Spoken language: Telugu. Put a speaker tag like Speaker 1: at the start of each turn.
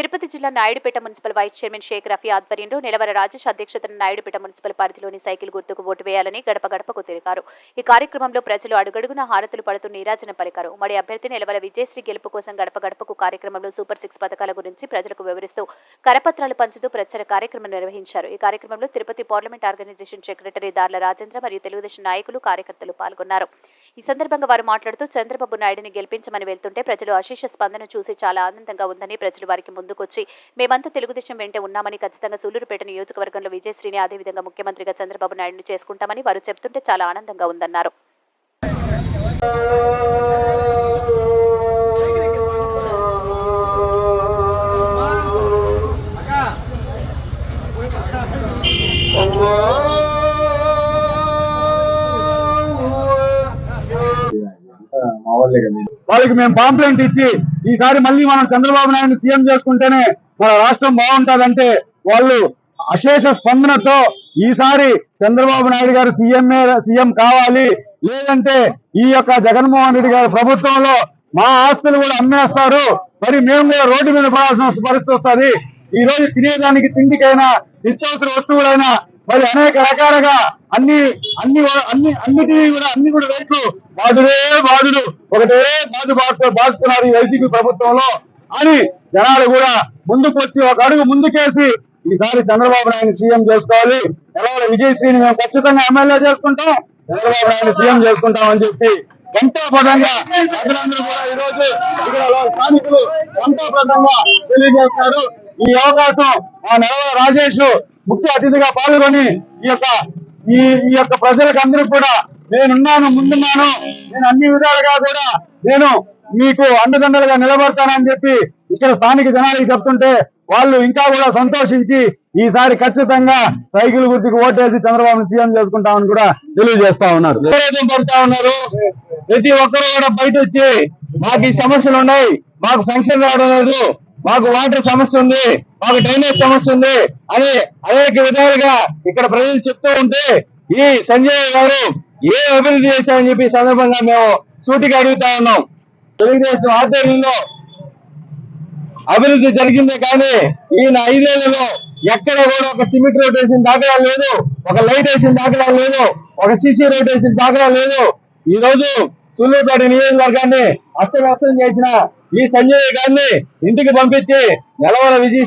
Speaker 1: తిరుపతి జిల్లా Naidupeta municipal vice chairman Sheikh Rafi ఆధ్వర్యంలో నిలవర రాజేష్ అధ్యక్షతన నాయుడుపేట మున్సిపల్ పరిధిలోని సైకిల్ గుర్తుకు ఓటు వేయాలని గడప గడపకు తిరిగారు. ఈ కార్యక్రమంలో ప్రజలు అడుగడుగున హారతులు పడుతూ నీరాజన పలికారు. ఉమ్మడి అభ్యర్థి నిలవర విజయశ్రీ గెలుపు కోసం గడప గడపకు కార్యక్రమంలో సూపర్ సిక్స్ పథకాల గురించి ప్రజలకు వివరిస్తూ కరపత్రాలు పంచుతూ ప్రచార కార్యక్రమం నిర్వహించారు. ఈ కార్యక్రమంలో తిరుపతి పార్లమెంట్ ఆర్గనైజేషన్ సెక్రటరీ దార్ల రాజేంద్ర మరియు తెలుగుదేశం నాయకులు కార్యకర్తలు పాల్గొన్నారు. ఈ సందర్భంగా వారు మాట్లాడుతూ చంద్రబాబు నాయుడిని గెలిపించమని వెళ్తుంటే ప్రజలు అశేష స్పందన చూసి చాలా ఆనందంగా ఉందని ప్రజలు వారికి ముందు ముందుకొచ్చి మేమంతా తెలుగుదేశం వెంటే ఉన్నామని ఖచ్చితంగా సూలూరుపేట నియోజకవర్గంలో విజయశ్రీని అదేవిధంగా ముఖ్యమంత్రిగా చంద్రబాబు నాయుడు చేసుకుంటామని వారు చెప్తుంటే చాలా ఆనందంగా ఉందన్నారు.
Speaker 2: మా
Speaker 3: వాళ్ళకి మేము పాంప్లెంట్ ఇచ్చి ఈసారి మళ్ళీ మనం చంద్రబాబు నాయుడు సీఎం చేసుకుంటేనే మన రాష్ట్రం బాగుంటుందంటే వాళ్ళు అశేష స్పందనతో ఈసారి చంద్రబాబు నాయుడు గారు సీఎంఏ సీఎం కావాలి. లేదంటే ఈ యొక్క జగన్మోహన్ రెడ్డి గారి ప్రభుత్వంలో మా ఆస్తులు కూడా అమ్మేస్తారు. మరి మేము కూడా రోడ్డు మీద పడాల్సిన పరిస్థితి వస్తుంది. ఈ రోజు తినేదానికి తిండికైనా నిత్యావసర వస్తువులైనా మరి అనేక రకాలుగా అన్ని అన్ని అన్ని అన్నిటినీ కూడా అన్ని కూడా రేట్లు బాధుడే బాధుడు ఒకటే బాధు బాధ బాధుతున్నారు ఈ వైసీపీ ప్రభుత్వంలో. అని జనాలు కూడా ముందుకు వచ్చి ఒక అడుగు ముందుకేసి ఈసారి చంద్రబాబు నాయుడు సీఎం చేసుకోవాలి. ఎలా విజయశ్రీని మేము ఖచ్చితంగా ఎమ్మెల్యే చేసుకుంటాం. చంద్రబాబు నాయుడు సీఎం చేసుకుంటాం అని చెప్పి ఎంతో పదంగా ప్రజలందరూ కూడా ఈ రోజు ఇక్కడ స్థానికులు ఎంతో పదంగా తెలియజేస్తారు ఈ అవకాశం ఆ నెలలో రాజేష్ ముఖ్య అతిథిగా పాల్గొని ఈ యొక్క ఈ ఈ యొక్క ప్రజలకు అందరూ కూడా నేనున్నాను ముందున్నాను నేను అన్ని విధాలుగా కూడా నేను మీకు అండదండలుగా నిలబడతానని చెప్పి ఇక్కడ స్థానిక జనాలకి చెప్తుంటే వాళ్ళు ఇంకా కూడా సంతోషించి ఈసారి ఖచ్చితంగా సైకిల్ గుర్తుకు ఓటేసి చంద్రబాబు సీఎం చేసుకుంటామని కూడా తెలియజేస్తా ఉన్నారు. పడతా ఉన్నారు. ప్రతి ఒక్కరు కూడా బయట వచ్చి మాకు ఈ సమస్యలు ఉన్నాయి మాకు ఫంక్షన్ రావడం లేదు. మాకు వాటర్ సమస్య ఉంది మాకు డ్రైనేజ్ సమస్య ఉంది అని అనేక విధాలుగా ఇక్కడ ప్రజలు చెప్తూ ఉంటే ఈ సంజయ్ గారు ఏ అభివృద్ధి చేశారని చెప్పి సందర్భంగా మేము సూటిగా అడుగుతా ఉన్నాం. తెలుగుదేశం ఆధ్వర్యంలో అభివృద్ధి జరిగిందే కానీ ఈయన ఐదేళ్ళలో ఎక్కడ కూడా ఒక సిమెంట్ రోడ్ వేసిన దాఖలా లేదు ఒక లైట్ వేసిన దాఖలా లేదు ఒక సిసి రోడ్ వేసిన దాఖలా లేదు. ఈ రోజు సూళ్ళూరుపేట నియోజకవర్గాన్ని అస్తవ్యస్తం చేసిన ఈ సంజయ్ గారిని ఇంటికి పంపించి నెలవర విజయ